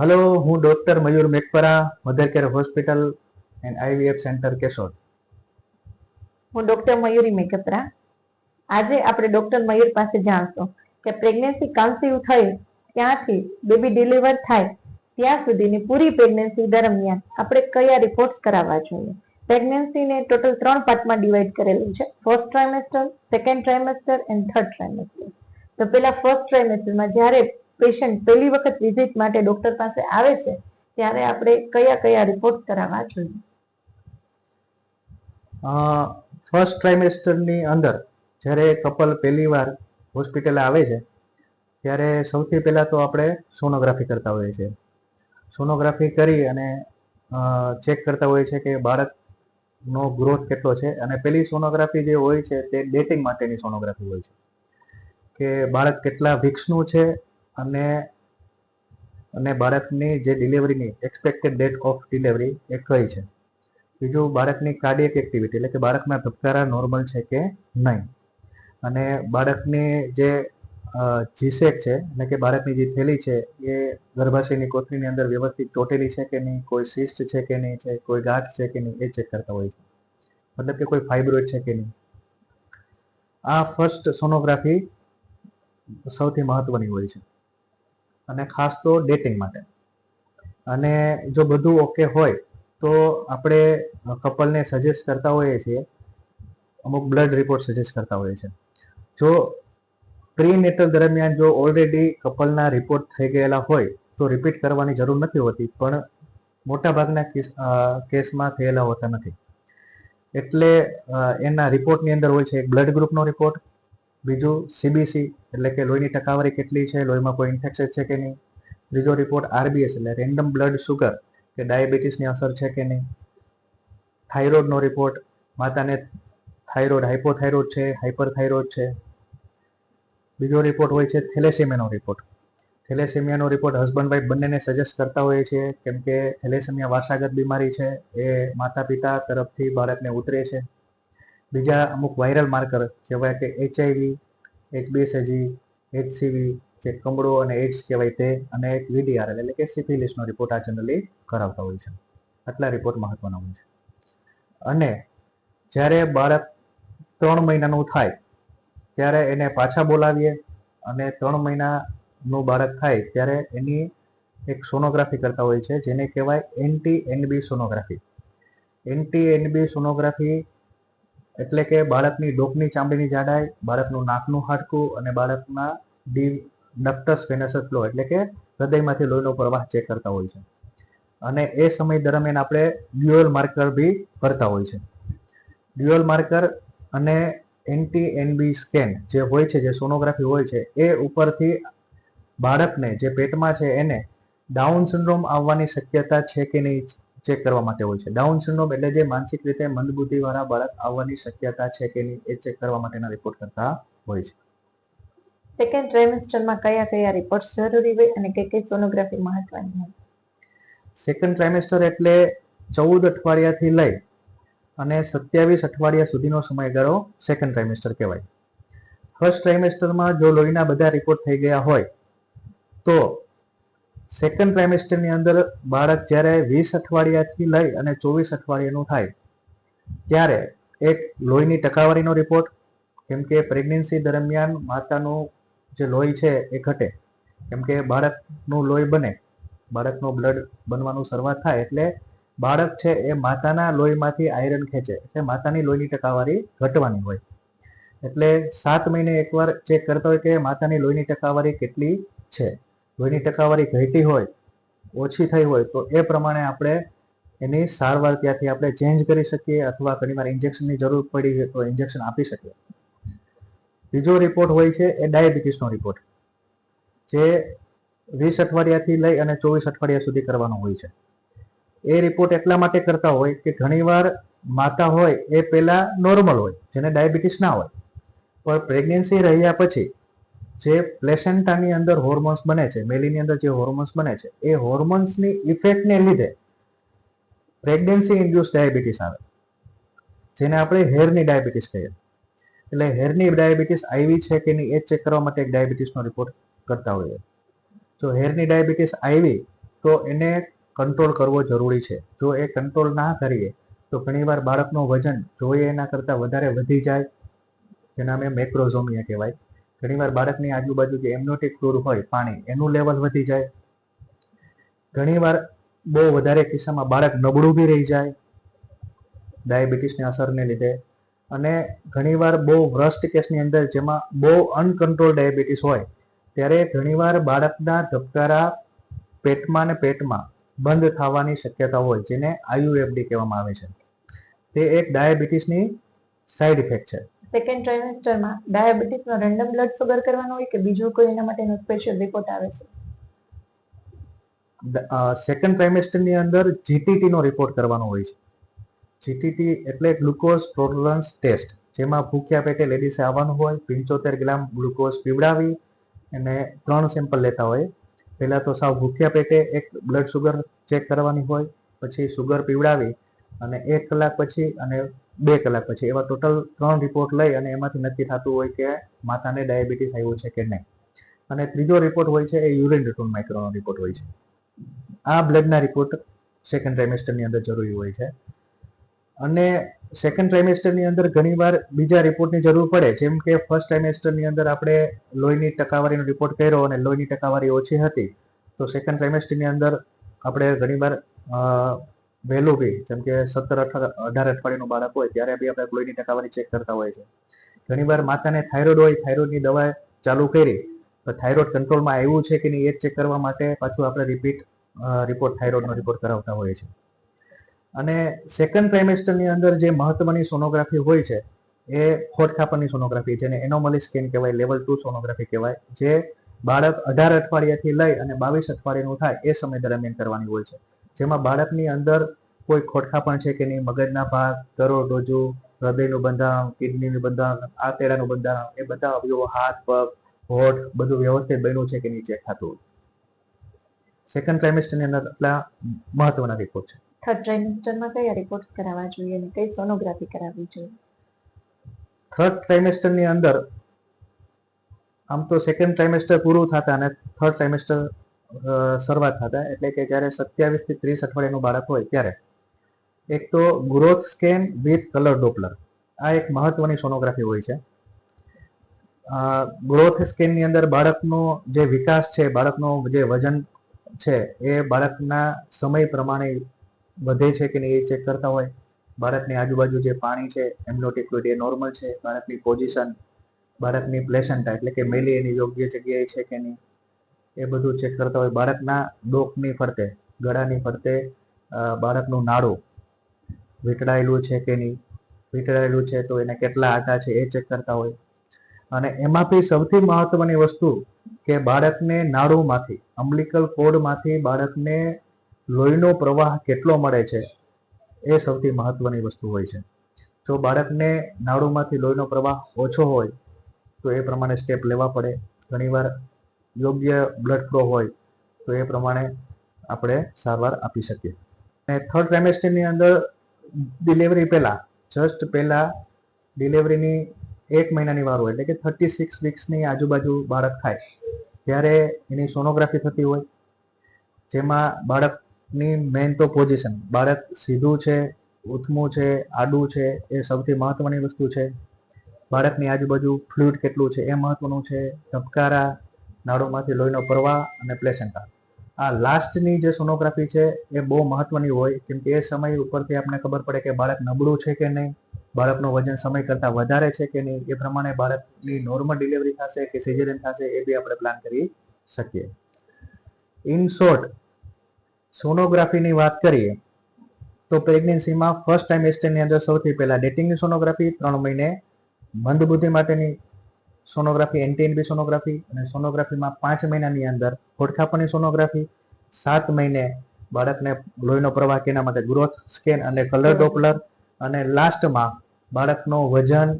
Hello હું doctor Mayur Makpara mother care hospital and IVF centre Keshod. હું doctor Mayuri મેકપરા આજે આપણે ડોક્ટર મયુર પાસે જાણશું કે પ્રેગ્નન્સી કન્સીવ થઈ ત્યાંથી બેબી ડિલિવર થાય, ત્યાં સુધીની પૂરી પ્રેગ્નન્સી દરમિયાન આપણે કયા રિપોર્ટ્સ કરાવવા જોઈએ? પ્રેગ્નન્સીને ટોટલ ત્રણ પાર્ટમાં ડિવાઈડ કરેલું છે. First trimester second trimester and third trimester તો પેલા ફર્સ્ટ ટ્રાઇમેસ્ટરમાં જ્યારે પેશન્ટ પહેલી વખત વિઝિટ માટે ડોક્ટર પાસે આવે છે, ત્યારે આપણે કયા કયા રિપોર્ટ કરાવવા જોઈએ? ફર્સ્ટ ટ્રાઇમેસ્ટરની અંદર જ્યારે કપલ પહેલી વાર હોસ્પિટલે આવે છે, ત્યારે સૌથી પહેલાં તો આપણે સોનોગ્રાફી કરતા હોઈએ છીએ. સોનોગ્રાફી કરી અને ચેક કરતા હોઈએ છીએ કે બાળકનો ગ્રોથ કેટલો છે અને પેલી સોનોગ્રાફી જે હોય છે તે ડેટિંગ માટેની સોનોગ્રાફી હોય છે. કે બાળક કેટલા વિક્સનું છે અને અને બાળકની જે ડિલિવરીની એક્સપેક્ટેડ ડેટ ઓફ ડિલિવરી એ કઈ છે? બીજું બાળકની કાર્ડિયક એક્ટિવિટી એટલે કે બાળકના ધબકારા નોર્મલ છે કે નહીં? અને બાળકની જે જીસેક છે એટલે કે બાળકની જે થેલી છે એ ગર્ભાશયની કોથળીની અંદર વ્યવસ્થિત ચોટેલી છે કે નહીં? કોઈ સિસ્ટ છે કે નહીં છે? કોઈ ગાંઠ છે કે નહીં? એ ચેક કરતા હોય છે. મતલબ કે કોઈ ફાઇબ્રોઇડ છે કે નહીં? આ ફર્સ્ટ સોનોગ્રાફી સૌથી મહત્વની હોય છે. અને ખાસ તો ડેટિંગ માટે. અને જો બધું ઓકે હોય, તો આપણે કપલને સજેસ્ટ કરતા હોઈએ છીએ. અમુક બ્લડ રિપોર્ટ સજેસ્ટ કરતા હોઈએ છીએ. જો પ્રીનેટલ દરમિયાન જો ઓલરેડી કપલના રિપોર્ટ થઈ ગયેલા હોય, તો રિપીટ કરવાની જરૂર નથી હોતી, પણ મોટાભાગના કેસ કેસમાં થયેલા હોતા નથી. એટલે એના રિપોર્ટની અંદર હોય છે એક બ્લડ ગ્રુપનો રિપોર્ટ બીજું સીબીસી એટલે કે લોહીની ટકાવારી કેટલી છે, લોહીમાં કોઈ ઇન્ફેક્શન છે કે નહીં? ત્રીજો રિપોર્ટ આરબીએસ એટલે રેન્ડમ બ્લડ સુગર કે ડાયાબિટીસની અસર છે કે નહીં? થાઇરોઇડનો રિપોર્ટ માતાને થાઇરોઇડ હાઇપોથાઇરોઇડ છે હાઇપરથાઇરોઇડ છે. બીજો રિપોર્ટ હોય છે થેલેસેમિયાનો રિપોર્ટ થેલેસેમિયાનો રિપોર્ટ હસબન્ડ વાઈફ બંનેને સજેસ્ટ કરતા હોઈએ છીએ, કેમ કે થેલેસેમિયા વારસાગત બીમારી છે, એ માતા પિતા તરફથી બાળકને ઉતરે છે. બીજા અમુક વાયરલ માર્કર જેવા કે એચઆઈવી એચબીએસએજી એચસીવી જે કમળો અને એડ્સ કહેવાય તે અને એક વીડીઆર એટલે કે સિફિલિસનો રિપોર્ટ આ જનરલી કરાવતા હોય છે. આટલા રિપોર્ટ મહત્વના હોય છે. અને જ્યારે બાળક ત્રણ મહિનાનું થાય, ત્યારે એને પાછા બોલાવીએ અને ત્રણ મહિનાનું બાળક થાય, ત્યારે એની એક સોનોગ્રાફી કરતા હોય છે, જેને કહેવાય anti NB sonography anti NB sonography એટલે કે બાળકની ડોકની ચામડીની જાડાઈ, બાળકનું નાકનું હાડકું અને બાળકના ડી ડક્ટસ વેનસ ફ્લો એટલે કે હૃદયમાંથી લોહીનો પ્રવાહ ચેક કરતા હોય છે. અને એ સમય દરમિયાન આપણે ડ્યુઅલ માર્કર બી કરતા હોય છે. ડ્યુઅલ માર્કર અને એન્ટી એનબી સ્કેન જે હોય છે, જે સોનોગ્રાફી હોય છે, એ ઉપરથી બાળકને જે પેટમાં છે એને ડાઉન સિન્ડ્રોમ આવવાની શક્યતા છે કે નહીં ચેક કરવા માટે હોય છે. ડાઉન સિન્ડ્રોમ એટલે જે માનસિક રીતે મંદબુદ્ધિવાળા બાળક આવવાની શક્યતા છે કે નહીં એ ચેક કરવા માટેના રિપોર્ટ કરતા હોય છે. સેકન્ડ ટ્રાઇમેસ્ટરમાં કયા કયા રિપોર્ટ્સ જરૂરી હોય અને કઈ કઈ સોનોગ્રાફી મહત્વની હોય? સેકન્ડ ટ્રાઇમેસ્ટર એટલે ચૌદ અઠવાડિયાથી લઈ અને સત્યાવીસ અઠવાડિયા સુધીનો સમયગાળો સેકન્ડ ટ્રાઇમેસ્ટર કહેવાય. ફર્સ્ટ ટ્રાઇમેસ્ટરમાં જો લોહીના બધા રિપોર્ટ થઈ ગયા હોય તો સેકન્ડ ટ્રાઇમેસ્ટરની અંદર બાળક જ્યારે વીસ અઠવાડિયાથી લઈ અને ચોવીસ અઠવાડિયાનું થાય, ત્યારે એક લોહીની ટકાવારીનો રિપોર્ટ કેમ કે પ્રેગ્નન્સી દરમિયાન માતાનું જે લોહી છે એ ઘટે. કેમ કે બાળકનું લોહી બને, બાળકનું બ્લડ બનવાનું શરૂઆત થાય એટલે બાળક છે એ માતાના લોહીમાંથી આયરન ખેંચે, એટલે માતાની લોહીની ટકાવારી ઘટવાની હોય. એટલે સાત મહિને એકવાર ચેક કરતા હોય કે માતાની લોહીની ટકાવારી કેટલી છે. લોહીની ટકાવારી ઘટી હોય, ઓછી થઈ હોય, તો એ પ્રમાણે આપણે એની સારવાર ત્યાંથી આપણે ચેન્જ કરી શકીએ અથવા ઘણીવાર ઇન્જેક્શનની જરૂર પડી તો ઇન્જેક્શન આપી શકીએ. બીજો રિપોર્ટ હોય છે એ ડાયાબિટીસનો રિપોર્ટ જે વીસ અઠવાડિયાથી લઈ અને ચોવીસ અઠવાડિયા સુધી કરવાનો હોય છે. એ રિપોર્ટ એટલા માટે કરતા હોય કે ઘણીવાર માતા હોય એ પહેલાં નોર્મલ હોય, જેને ડાયાબિટીસ ના હોય. પણ પ્રેગ્નન્સી રહ્યા પછી જે પ્લેસેન્ટાની અંદર હોર્મોન્સ બને છે, મેલીની અંદર જે હોર્મોન્સ બને છે, એ હોર્મોન્સની ઇફેક્ટને લીધે પ્રેગ્નન્સી ઇન્ડ્યુસ ડાયાબિટીસ આવે. જેને આપણે હેરની ડાયાબિટીસ કહીએ. એટલે હેરની ડાયાબિટીસ આવી છે કે નહીં એ ચેક કરવા માટે એક ડાયાબિટીસનો રિપોર્ટ કરતા હોઈએ. જો હેરની ડાયાબિટીસ આવી, તો એને કંટ્રોલ કરવો જરૂરી છે. જો એ કંટ્રોલ ના કરીએ, તો ઘણીવાર બાળકનું વજન જોઈએ એના કરતાં વધારે વધી જાય. જેના અમે મેક્રોઝોમિયા કહેવાય. ઘણીવાર બાળકની આજુબાજુ જે એમનોટિક ફ્લોર હોય પાણી, એનું લેવલ વધી જાય. ઘણીવાર બહુ વધારે કિસ્સામાં બાળક નબળું બી રહી જાય, ડાયાબિટીસની અસરને લીધે. અને ઘણીવાર બહુ વ્રસ્ટ કેસની અંદર જેમાં બહુ અનકન્ટ્રોલ ડાયાબિટીસ હોય, ત્યારે ઘણીવાર બાળકના ધબકારા પેટમાં ને પેટમાં બંધ થવાની શક્યતા હોય, જેને આયુએફડી કહેવામાં આવે છે. તે એક ડાયાબિટીસની સાઇડ ઇફેક્ટ છે. સેકન્ડ ટ્રાઇમેસ્ટરમાં ડાયાબિટીસનો રેન્ડમ બ્લડ સુગર કરવાનો હોય કે બીજું કોઈ એના માટેનો સ્પેશિયલ રિપોર્ટ આવે છે? સેકન્ડ ટ્રાઇમેસ્ટરની અંદર જીટીટીનો રિપોર્ટ કરવાનો હોય છે. જીટીટી એટલે ગ્લુકોઝ ટોલરન્સ ટેસ્ટ જેમાં ભૂખ્યા પેટે લેડીસે આવવાનું હોય, પંચોતેર ગ્રામ ગ્લુકોઝ પીવડાવી અને ત્રણ સેમ્પલ લેતા હોય. પહેલાં તો સાવ ભૂખ્યા પેટે એક બ્લડ સુગર ચેક કરવાની હોય, પછી સુગર પીવડાવી અને એક કલાક પછી અને બે કલાક પછી. એવા ટોટલ ત્રણ રિપોર્ટ લઈ અને એમાંથી નક્કી થતું હોય કે માતાને ડાયાબિટીસ આવ્યો છે કે નહીં. અને ત્રીજો રિપોર્ટ હોય છે એ યુરિન રિટર્ન માઇક્રોનો રિપોર્ટ હોય છે. આ બ્લડના રિપોર્ટ સેકન્ડ ટ્રાઇમેસ્ટરની અંદર જરૂરી હોય છે. અને સેકન્ડ ટ્રાઇમેસ્ટરની અંદર ઘણીવાર બીજા રિપોર્ટની જરૂર પડે. જેમ કે ફર્સ્ટ ટ્રાઇમેસ્ટરની અંદર આપણે લોહીની ટકાવારીનો રિપોર્ટ કર્યો અને લોહીની ટકાવારી ઓછી હતી, તો સેકન્ડ ટ્રાઇમેસ્ટરની અંદર આપણે ઘણીવાર વહેલું બી, જેમ કે સત્તર અઢાર અઢાર અઠવાડિયાનું બાળક હોય, ત્યારે બી આપણે લોહીની ટકાવારી ચેક કરતા હોય છે. ઘણીવાર માતાને થાઇરોઇડ હોય થાઇરોઇડની દવા ચાલુ કરી, તો થાઇરોઇડ કંટ્રોલમાં આવ્યું છે કે નહીં એ ચેક કરવા માટે પાછું આપણે રિપીટ રિપોર્ટ થાઇરોઇડનો રિપોર્ટ કરાવતા હોઈએ છીએ. અને સેકન્ડ ટ્રાઇમેસ્ટરની અંદર જે મહત્વની સોનોગ્રાફી હોય છે, એ ખોટખાપણની સોનોગ્રાફી જેને એનોમલી સ્કેન કહેવાય લેવલ ટુ સોનોગ્રાફી કહેવાય, જે બાળક અઢાર અઠવાડિયાથી લઈ અને બાવીસ અઠવાડિયાનું થાય એ સમય દરમિયાન કરવાની હોય છે. જેમાં બાળકની અંદર કોઈ ખોટખાપણ છે કે નહીં મગજના ભાગ કરોડરજ્જુ હૃદયનું બંધારણ કિડનીનું બંધારણ આંતરડાનું બંધારણ એ બધા અવયવો હાથ પગ હોઠ બધું વ્યવસ્થિત બન્યું છે કે નહીં ચેક થતું સેકન્ડ ટ્રાઇમેસ્ટરની અંદર આટલા મહત્વના રિપોર્ટ છે. થર્ડ ટ્રાઇમેસ્ટરમાં કયા રિપોર્ટ કરાવવા જોઈએ અને કઈ સોનોગ્રાફી કરાવવી જોઈએ? થર્ડ ટ્રાઇમેસ્ટરની અંદર આમ તો સેકન્ડ ટ્રાઇમેસ્ટર પૂરું થતા અને થર્ડ ટ્રાઇમેસ્ટર શરૂઆત થતા એટલે કે જ્યારે સત્યાવીસથી ત્રીસ અઠવાડિયાનું બાળક હોય ત્યારે એક તો growth scan with colour Doppler આ એક મહત્વની સોનોગ્રાફી હોય છે. ગ્રોથ સ્કેનની અંદર બાળકનો જે વિકાસ છે, બાળકનો જે વજન છે, એ બાળકના સમય પ્રમાણે વધે છે કે નહીં એ ચેક કરતા હોય. બાળકની આજુબાજુ જે પાણી છે, એમનો ફ્લુઇડ એ નોર્મલ છે, બાળકની પોઝિશન બાળકની પ્લેસન્ટા એટલે કે મેલી એની યોગ્ય જગ્યાએ છે કે નહીં. એ બધું ચેક કરતા હોય. બાળકના ડોકની ફરતે ગળાની ફરતે બાળકનું નાડું વીંટળાયેલું છે કે નહીં? વીંટળાયેલું છે તો એને કેટલા આટા છે એ ચેક કરતા હોય. અને એમાં બી સૌથી મહત્વની વસ્તુ કે બાળકને નાડુમાંથી અમ્બલિકલ કોડમાંથી બાળકને લોહીનો પ્રવાહ કેટલો મળે છે એ સૌથી મહત્વની વસ્તુ હોય છે. જો બાળકને નાડુમાંથી લોહીનો પ્રવાહ ઓછો હોય તો એ પ્રમાણે સ્ટેપ લેવા પડે. ઘણીવાર યોગ્ય બ્લડ ફ્લો હોય, તો એ પ્રમાણે આપણે સારવાર આપી શકીએ. અને થર્ડ ટ્રેમેસ્ટરની અંદર ડિલિવરી પહેલાં જસ્ટ પહેલાં ડિલિવરીની એક મહિનાની વાર હોય, એટલે કે થર્ટી સિક્સ વીક્સની આજુબાજુ બાળક થાય, ત્યારે એની સોનોગ્રાફી થતી હોય, જેમાં બાળકની મેઇન તો પોઝિશન બાળક સીધું છે, ઉથમું છે, આડું છે, એ સૌથી મહત્વની વસ્તુ છે. બાળકની આજુબાજુ ફ્લુઇડ કેટલું છે, એ મહત્વનું છે, ધબકારા નાડુમાંથી લોહીનો પ્રવાહ અને પ્લેસેન્ટા આ લાસ્ટની જે સોનોગ્રાફી છે એ બહુ મહત્વની હોય, કેમ કે એ સમય ઉપરથી આપણને ખબર પડે કે બાળક નબળું છે કે નહીં, બાળકનું વજન સમય કરતાં વધારે છે કે નહીં, એ પ્રમાણે બાળકની નોર્મલ ડિલિવરી થશે કે સિઝેરિયન થશે એ બી આપણે પ્લાન કરી શકીએ. ઇન શોર્ટ સોનોગ્રાફીની વાત કરીએ, તો પ્રેગ્નન્સીમાં ફર્સ્ટ ટાઈમ અંદર સૌથી પહેલા ડેટિંગની સોનોગ્રાફી, ત્રણ મહિને મંદબુદ્ધિ માટેની સોનોગ્રાફી એન્ટીએનબી સોનોગ્રાફી અને સોનોગ્રાફીમાં પાંચ મહિનાની અંદર ખોડખાપણની સોનોગ્રાફી સાત મહિને બાળકને લોહીનો પ્રવાહ કેના માટે ગ્રોથ સ્કેન અને કલર ડોપલર અને લાસ્ટમાં બાળકનો વજન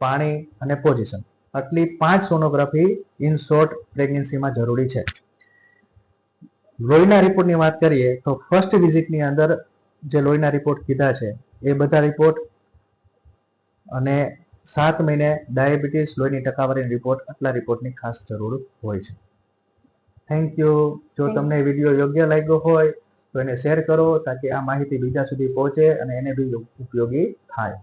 પાણી અને પોઝિશન. આટલી પાંચ સોનોગ્રાફી ઇન શોર્ટ પ્રેગ્નન્સીમાં જરૂરી છે. લોહીના રિપોર્ટની વાત કરીએ તો ફર્સ્ટ વિઝિટની અંદર જે લોહીના રિપોર્ટ કીધા છે એ બધા રિપોર્ટ અને સાત મહિને ડાયાબિટીસ લોહીની ટકાવારીની રિપોર્ટ આટલા રિપોર્ટની ખાસ જરૂર હોય છે. થેન્ક યુ જો તમને વીડિયો યોગ્ય લાગ્યો હોય તો એને શેર કરો તાકી આ માહિતી બીજા સુધી પહોંચે અને એને બી ઉપયોગી થાય.